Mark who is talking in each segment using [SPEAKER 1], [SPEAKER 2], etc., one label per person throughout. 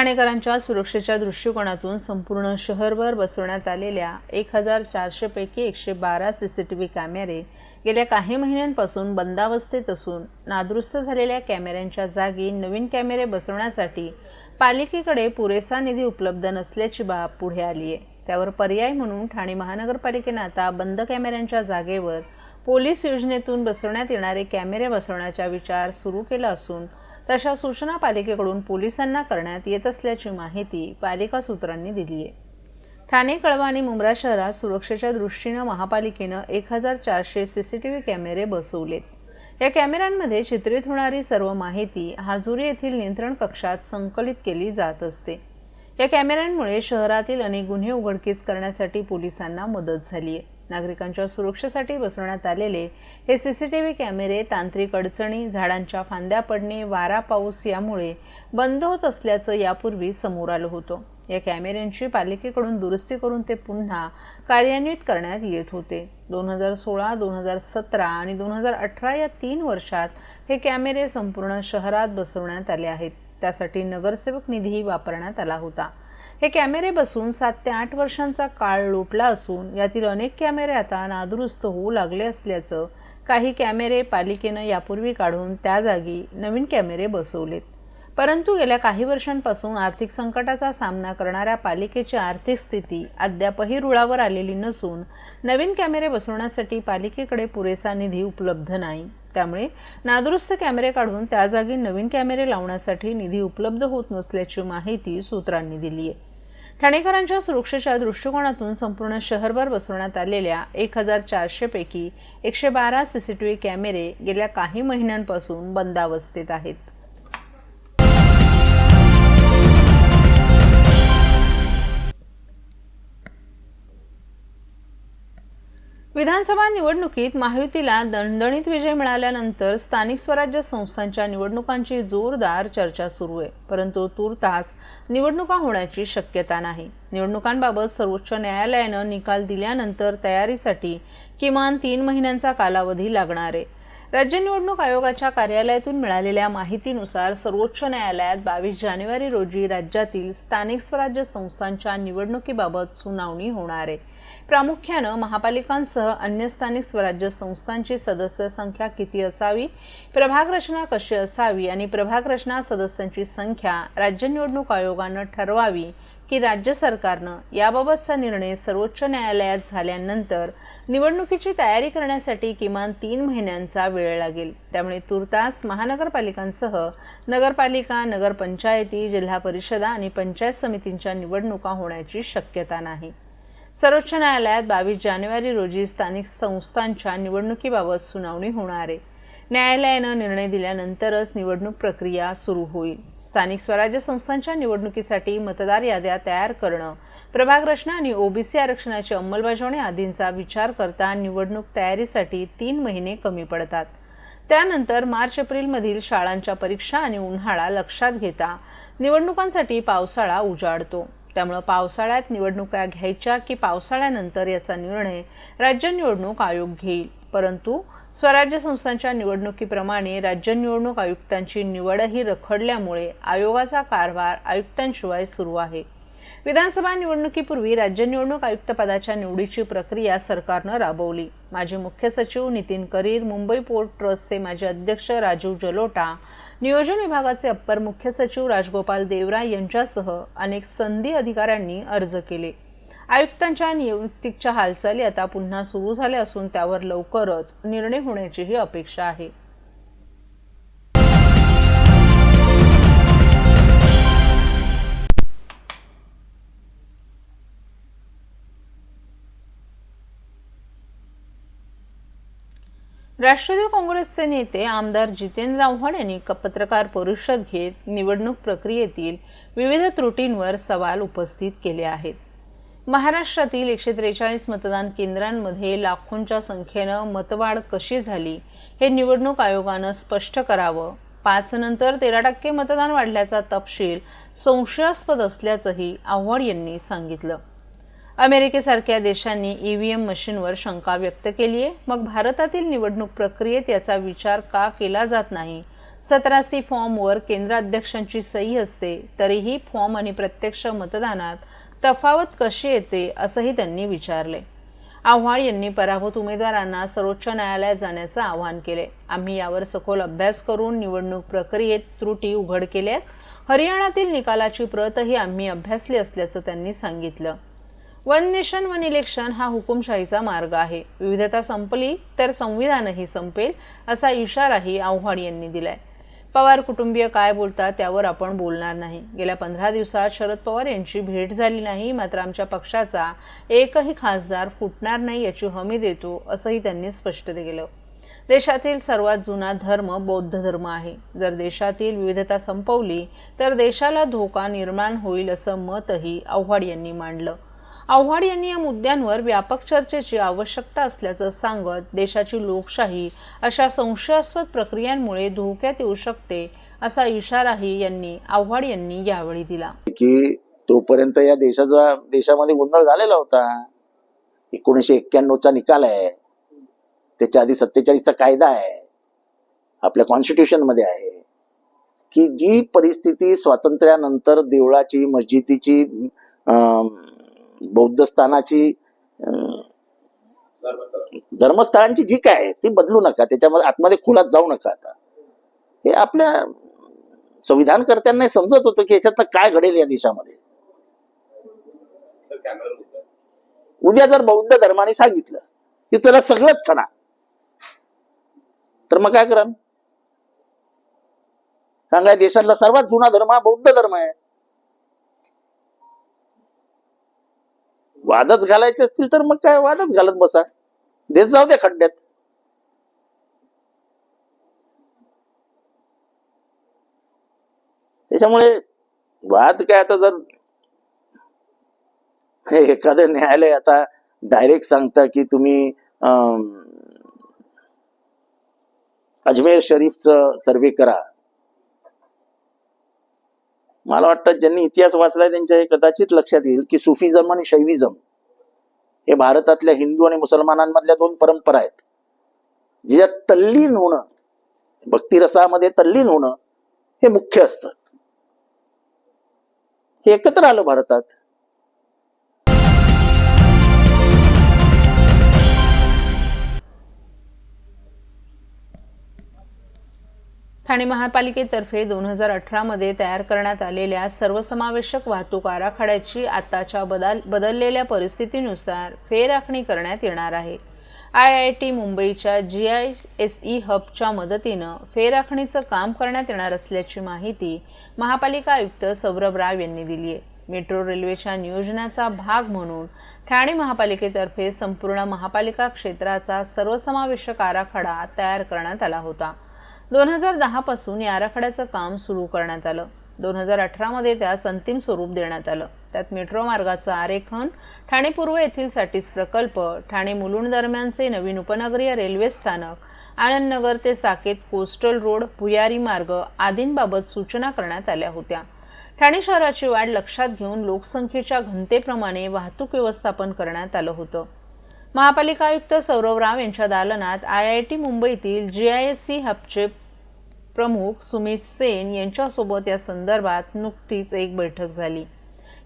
[SPEAKER 1] ठाणेकरांच्या सुरक्षेच्या दृष्टिकोनातून संपूर्ण शहरभर बसवण्यात आलेल्या एक हजार चारशेपैकी एकशे बारा सी सी टी व्ही कॅमेरे गेल्या काही महिन्यांपासून बंदावस्थेत असून नादुरुस्त झालेल्या कॅमेऱ्यांच्या जागी नवीन कॅमेरे बसवण्यासाठी पालिकेकडे पुरेसा निधी उपलब्ध नसल्याची बाब पुढे आली आहे. त्यावर पर्याय म्हणून ठाणे महानगरपालिकेनं आता बंद कॅमेऱ्यांच्या जागेवर पोलीस योजनेतून बसवण्यात येणारे कॅमेरे बसवण्याचा विचार सुरू केला असून तशा सूचना पालिकेकडून पोलिसांना करण्यात येत असल्याची माहिती पालिका सूत्रांनी दिली आहे. ठाणे कळवा आणि मुंब्रा शहरात सुरक्षेच्या दृष्टीनं महापालिकेनं एक हजार चारशे सी सी टी व्ही कॅमेरे बसवलेत. या कॅमेऱ्यांमध्ये चित्रित होणारी सर्व माहिती हाजुरी येथील नियंत्रण कक्षात संकलित केली जात असते. या कॅमेऱ्यांमुळे शहरातील अनेक गुन्हे उघडकीस करण्यासाठी पोलिसांना मदत झाली आहे. नागरिकांच्या सुरक्षेसाठी बसवण्यात आलेले हे सी सी टी व्ही कॅमेरे तांत्रिक अडचणी झाडांच्या फांद्या पडणे वारा पाऊस यामुळे बंद होत असल्याचं यापूर्वी समोर आलं होतं. या कॅमेऱ्यांची पालिकेकडून दुरुस्ती करून ते पुन्हा कार्यान्वित करण्यात येत होते. दोन हजार सोळा दोन हजार सतरा आणि दोन हजार अठरा या तीन वर्षात हे कॅमेरे संपूर्ण शहरात बसवण्यात आले आहेत. त्यासाठी नगरसेवक निधीही वापरण्यात आला होता. हे कॅमेरे बसून सात ते आठ वर्षांचा काळ लोटला असून यातील अनेक कॅमेरे आता नादुरुस्त होऊ लागले असल्याचं काही कॅमेरे पालिकेनं यापूर्वी काढून त्या जागी नवीन कॅमेरे बसवलेत. परंतु गेल्या काही वर्षांपासून आर्थिक संकटाचा सामना करणाऱ्या पालिकेची आर्थिक स्थिती अद्यापही रुळावर आलेली नसून नवीन कॅमेरे बसवण्यासाठी पालिकेकडे पुरेसा निधी उपलब्ध नाही. त्यामुळे नादुरुस्त कॅमेरे काढून त्या जागी नवीन कॅमेरे लावण्यासाठी निधी उपलब्ध होत नसल्याची माहिती सूत्रांनी दिली आहे ठाणेकरांच्या सुरक्षेच्या दृष्टिकोनातून संपूर्ण शहरभर बसवण्यात आलेल्या एक हजार चारशेपैकी एकशे बारा सी सी टी व्ही कॅमेरे गेल्या काही महिन्यांपासून बंदावस्थेत आहेत. विधानसभा निवडणुकीत महायुतीला दणदणीत विजय मिळाल्यानंतर स्थानिक स्वराज्य संस्थांच्या निवडणुकांची जोरदार चर्चा सुरू आहे. परंतु तूर्तास निवडणुका होण्याची शक्यता नाही. निवडणुकांबाबत सर्वोच्च न्यायालयानं निकाल दिल्यानंतर तयारीसाठी किमान तीन महिन्यांचा कालावधी लागणार आहे. राज्य निवडणूक आयोगाच्या कार्यालयातून मिळालेल्या माहितीनुसार सर्वोच्च न्यायालयात बावीस जानेवारी रोजी राज्यातील स्थानिक स्वराज्य संस्थांच्या निवडणुकीबाबत सुनावणी होणार आहे. प्रामुख्यानं महापालिकांसह अन्य स्थानिक स्वराज्य संस्थांची सदस्य संख्या किती असावी प्रभाग रचना कशी असावी आणि प्रभाग रचना सदस्यांची संख्या राज्य निवडणूक आयोगानं ठरवावी की राज्य सरकारनं याबाबतचा निर्णय सर्वोच्च न्यायालयात झाल्यानंतर निवडणुकीची तयारी करण्यासाठी किमान तीन महिन्यांचा वेळ लागेल. त्यामुळे तुर्तास महानगरपालिकांसह नगरपालिका नगरपंचायती जिल्हा परिषदा आणि पंचायत समितींच्या निवडणुका होण्याची शक्यता नाही. सर्वोच्च न्यायालयात बावीस जानेवारी रोजी स्थानिक संस्थांच्या निवडणुकीबाबत सुनावणी होणार आहे. न्यायालयानं निर्णय दिल्यानंतरच निवडणूक प्रक्रिया सुरू होईल. स्थानिक स्वराज्य संस्थांच्या निवडणुकीसाठी मतदार याद्या तयार करणं प्रभाग रचना आणि ओबीसी आरक्षणाची अंमलबजावणी आदींचा विचार करता निवडणूक तयारीसाठी तीन महिने कमी पडतात. त्यानंतर मार्च एप्रिलमधील शाळांच्या परीक्षा आणि उन्हाळा लक्षात घेता निवडणुकांसाठी पावसाळा उजाडतो. त्यामुळं पावसाळ्यात निवडणुका घ्यायच्या की पावसाळ्यानंतर याचा निर्णय राज्य निवडणूक आयोग घेईल. परंतु स्वराज्य संस्थांच्या निवडणुकीप्रमाणे राज्य निवडणूक आयुक्तांची निवडही रखडल्यामुळे आयोगाचा कारभार आयुक्तांशिवाय सुरू आहे. विधानसभा निवडणुकीपूर्वी राज्य निवडणूक आयुक्त पदाच्या निवडीची प्रक्रिया सरकारनं राबवली. माजी मुख्य सचिव नितीन करीर मुंबई पोर्ट ट्रस्टचे माजी अध्यक्ष राजीव जलोटा नियोजन विभागाचे अप्पर मुख्य सचिव राजगोपाल देवरा यांच्यासह अनेक संधी अधिकाऱ्यांनी अर्ज केले. आयुक्तांच्या नियुक्तीच्या हालचाली आता पुन्हा सुरू झाल्या असून त्यावर लवकरच निर्णय होण्याचीही अपेक्षा आहे. राष्ट्रवादी काँग्रेसचे नेते आमदार जितेंद्र आव्हाड यांनी क- पत्रकार परिषद घेत निवडणूक प्रक्रियेतील विविध त्रुटींवर सवाल उपस्थित केले आहेत. महाराष्ट्रातील एकशे त्रेचाळीस मतदान केंद्रांमध्ये लाखोंच्या संख्येनं मतवाढ कशी झाली हे निवडणूक आयोगानं स्पष्ट करावं. पाच नंतर तेरा टक्के मतदान वाढल्याचा तपशील संशयास्पद असल्याचंही आव्हाड यांनी सांगितलं. अमेरिकेसारख्या देशांनी ईव्हीएम मशीनवर शंका व्यक्त केली आहे मग भारतातील निवडणूक प्रक्रियेत याचा विचार का केला जात नाही? सतरासी फॉर्मवर केंद्राध्यक्षांची सही असते तरीही फॉर्म आणि प्रत्यक्ष मतदानात तफावत कशी येते असंही त्यांनी विचारले. आव्हाड यांनी पराभूत उमेदवारांना सर्वोच्च न्यायालयात जाण्याचं आवाहन केले. आम्ही यावर सखोल अभ्यास करून निवडणूक प्रक्रियेत त्रुटी उघड केल्या हरियाणातील निकालाची प्रतही आम्ही अभ्यासली असल्याचं त्यांनी सांगितलं. वन नेशन वन इलेक्शन हा हुकुमशाहीचा मार्ग आहे. विविधता संपली तर संविधानही संपेल असा इशाराही आव्हाड यांनी दिलाय. पवार कुटुंबीय काय बोलतात त्यावर आपण बोलणार नाही. गेल्या पंधरा दिवसात शरद पवार यांची भेट झाली नाही मात्र आमच्या पक्षाचा एकही खासदार फुटणार नाही याची हमी देतो असंही त्यांनी स्पष्ट केलं. देशातील सर्वात जुना धर्म बौद्ध धर्म आहे. जर देशातील विविधता संपवली तर देशाला धोका निर्माण होईल असं मतही आव्हाड यांनी मांडलं. आव्हाड यांनी या मुद्द्यांवर व्यापक चर्चेची आवश्यकता असल्याचं सांगत देशाची लोकशाही अशा संशयास्पद प्रक्रियांमुळे धोक्यात येऊ शकते असा इशाराही यांनी आव्हाड यांनी यावेळी दिला.
[SPEAKER 2] की तोपर्यंत या देशाचा देशामध्ये गोंधळ झालेला होता. एकोणीसशे एक्क्याण्णवचा निकाल आहे. त्याच्या आधी सत्तेचाळीसचा कायदा आहे. आपल्या कॉन्स्टिट्यूशनमध्ये आहे. की जी परिस्थिती स्वातंत्र्यानंतर देवळाची मस्जिदीची अं, बौद्ध स्थानाची धर्मस्थळांची जी काय ती बदलू नका. त्याच्यामध्ये आतमध्ये खुलात जाऊ नका आता. हे आपल्या संविधानकर्त्यांना समजत होतं की याच्यातनं काय घडेल या देशामध्ये. उद्या जर बौद्ध धर्माने सांगितलं की चला सगळंच खणा तर मग काय करा कारण देशातला सर्वात जुना धर्म हा बौद्ध धर्म आहे. वादच घालायचे असतील तर मग काय वादच घालत बसा. देश जाऊ द्या खड्ड्यात. त्याच्यामुळे वाद काय आता जर हे एखादं न्यायालय आता डायरेक्ट सांगता की तुम्ही अजमेर शरीफचं सर्वे करा. मला वाटतं ज्यांनी इतिहास वाचलाय त्यांच्या हे कदाचित लक्षात येईल की सुफिझम आणि शैविझम हे भारतातल्या हिंदू आणि मुसलमानांमधल्या दोन परंपरा आहेत. ज्याच्यात तल्लीन होणं भक्तिरसामध्ये तल्लीन होणं हे मुख्य असतं. हे एकत्र आलं भारतात.
[SPEAKER 1] ठाणे महापालिकेतर्फे दोन हजार अठरामध्ये तयार करण्यात आलेल्या सर्वसमावेशक वाहतूक आराखड्याची आताच्या बदल बदललेल्या परिस्थितीनुसार फेरआखणी करण्यात येणार आहे. आय आय टी मुंबईच्या जी आय एस ई हबच्या मदतीनं फेरआखणीचं काम करण्यात येणार असल्याची माहिती महापालिका आयुक्त सौरभ राव यांनी दिली आहे. मेट्रो रेल्वेच्या नियोजनाचा भाग म्हणून ठाणे महापालिकेतर्फे संपूर्ण महापालिका क्षेत्राचा सर्वसमावेशक आराखडा तयार करण्यात आला होता. दोन हजार दहापासून या आराखड्याचं काम सुरू करण्यात आलं. दोन हजार अठरामध्ये त्यास अंतिम स्वरूप देण्यात आलं. त्यात मेट्रो मार्गाचं आरेखन ठाणे पूर्व येथील साठीस प्रकल्प ठाणे मुलुंड दरम्यानचे नवीन उपनगरीय रेल्वे स्थानक आनंदनगर ते साकेत कोस्टल रोड भुयारी मार्ग आदींबाबत सूचना करण्यात आल्या होत्या. ठाणे शहराची वाढ लक्षात घेऊन लोकसंख्येच्या घनतेप्रमाणे वाहतूक व्यवस्थापन करण्यात आलं होतं. महापालिका आयुक्त सौरव राव यांच्या दालनात आय आय टी मुंबईतील जी आय एस सी हबचे प्रमुख सुमित सेन यांच्यासोबत या संदर्भात नुकतीच एक बैठक झाली.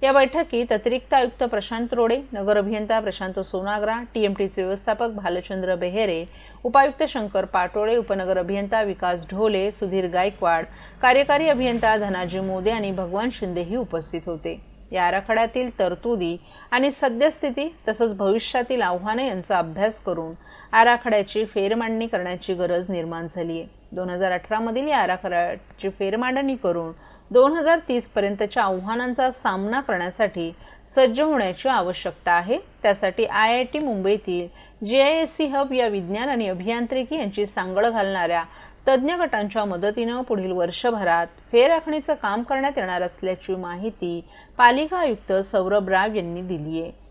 [SPEAKER 1] या बैठकीत अतिरिक्त आयुक्त प्रशांत रोडे नगर अभियंता प्रशांत सोनाग्रा टीएमटीचे व्यवस्थापक भालचंद्र बेहेरे उपायुक्त शंकर पाटोळे उपनगर अभियंता विकास ढोले सुधीर गायकवाड कार्यकारी अभियंता धनाजी मोदे आणि भगवान शिंदेही उपस्थित होते. या आराखड्यातील तरतुदी आणि सद्यस्थिती तसंच भविष्यातील आव्हाने यांचा अभ्यास करून आराखड्याची फेरमांडणी करण्याची गरज निर्माण झाली आहे दोन हजार अठरामधील या आराखड्याची फेरमांडणी करून दोन हजार तीसपर्यंतच्या आव्हानांचा सामना करण्यासाठी सज्ज होण्याची आवश्यकता आहे. त्यासाठी आय आय टी मुंबईतील जे आय एस सी हब या विज्ञान आणि अभियांत्रिकी यांची सांगड घालणाऱ्या तज्ज्ञ गटांच्या मदतीनं पुढील वर्षभरात फेरआखणीचं काम करण्यात येणार असल्याची माहिती पालिका आयुक्त सौरभ राव यांनी दिली आहे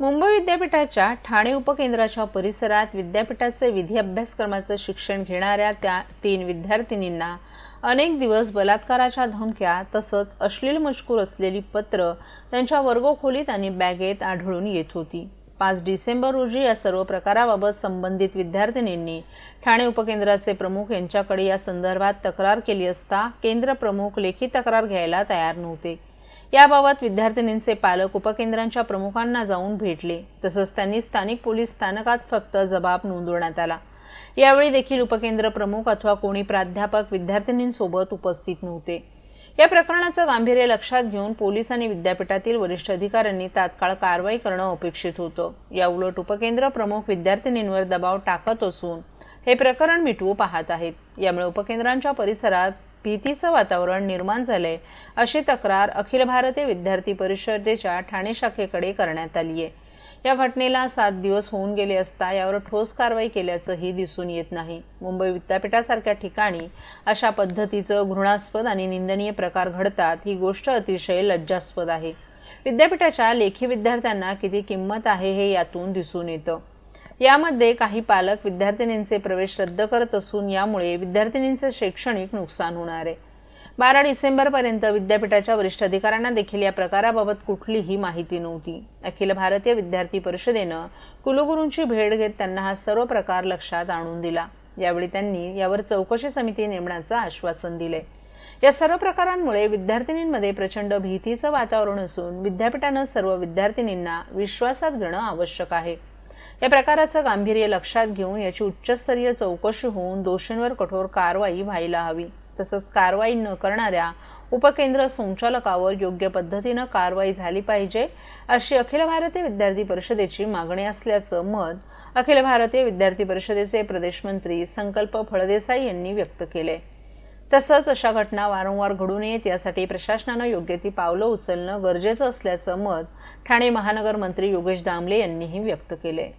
[SPEAKER 1] मुंबई विद्यापीठाच्या ठाणे उपकेंद्राच्या परिसरात विद्यापीठाचे विधी अभ्यासक्रमाचं शिक्षण घेणाऱ्या त्या तीन विद्यार्थिनींना अनेक दिवस बलात्काराच्या धमक्या तसंच अश्लील मजकूर असलेली पत्र त्यांच्या वर्गखोलीत आणि बॅगेत आढळून येत होती. पाच डिसेंबर रोजी या सर्व प्रकाराबाबत संबंधित विद्यार्थिनींनी ठाणे उपकेंद्राचे प्रमुख यांच्याकडे या संदर्भात तक्रार केली असता केंद्र प्रमुख लेखी तक्रार घ्यायला तयार नव्हते. याबाबत विद्यार्थिनींचे पालक उपकेंद्रांच्या प्रमुखांना जाऊन भेटले. तसंच त्यांनी स्थानिक पोलीस स्थानकात फक्त जबाब नोंदवण्यात आला. यावेळी देखील उपकेंद्र प्रमुख अथवा कोणी प्राध्यापक विद्यार्थिनींसोबत उपस्थित नव्हते. या प्रकरणाचं गांभीर्य लक्षात घेऊन पोलीस आणि विद्यापीठातील वरिष्ठ अधिकाऱ्यांनी तात्काळ कारवाई करणं अपेक्षित होतं. याउलट उपकेंद्र प्रमुख विद्यार्थिनींवर दबाव टाकत असून हे प्रकरण मिटवू पाहत आहेत. यामुळे उपकेंद्रांच्या परिसरात भीतीचं वातावरण निर्माण झालंय अशी तक्रार अखिल भारतीय विद्यार्थी परिषदेच्या ठाणे शाखेकडे करण्यात आली आहे. या घटनेला सात दिवस होऊन गेले असता यावर ठोस कारवाई केल्याचंही दिसून येत नाही. मुंबई विद्यापीठासारख्या ठिकाणी अशा पद्धतीचं घृणास्पद आणि निंदनीय प्रकार घडतात ही गोष्ट अतिशय लज्जास्पद आहे. विद्यापीठाच्या लेखी विद्यार्थ्यांना किती किंमत आहे हे यातून दिसून येतं. यामध्ये काही पालक विद्यार्थिनींचे प्रवेश रद्द करत असून यामुळे विद्यार्थिनींचे शैक्षणिक नुकसान होणार आहे. बारा डिसेंबरपर्यंत विद्यापीठाच्या वरिष्ठ अधिकाऱ्यांना देखील या प्रकाराबाबत कुठलीही माहिती नव्हती. अखिल भारतीय विद्यार्थी परिषदेनं कुलगुरूंची भेट घेत त्यांना हा सर्व प्रकार लक्षात आणून दिला. यावेळी त्यांनी यावर चौकशी समिती नेमण्याचं आश्वासन दिले या सर्व प्रकारांमुळे विद्यार्थिनींमध्ये प्रचंड भीतीचं वातावरण असून विद्यापीठानं सर्व विद्यार्थिनींना विश्वासात घेणं आवश्यक आहे. या प्रकाराचं गांभीर्य लक्षात घेऊन याची उच्चस्तरीय चौकशी होऊन दोषींवर कठोर कारवाई व्हायला हवी. तसंच कारवाई न करणाऱ्या उपकेंद्र संचालकावर योग्य पद्धतीनं कारवाई झाली पाहिजे अशी अखिल भारतीय विद्यार्थी परिषदेची मागणी असल्याचं मत अखिल भारतीय विद्यार्थी परिषदेचे प्रदेश मंत्री संकल्प फळदेसाई यांनी व्यक्त केले तसंच अशा घटना वारंवार घडू नयेत यासाठी प्रशासनानं योग्य ती पावलं उचलणं गरजेचं असल्याचं मत ठाणे महानगर मंत्री योगेश दामले यांनीही व्यक्त केले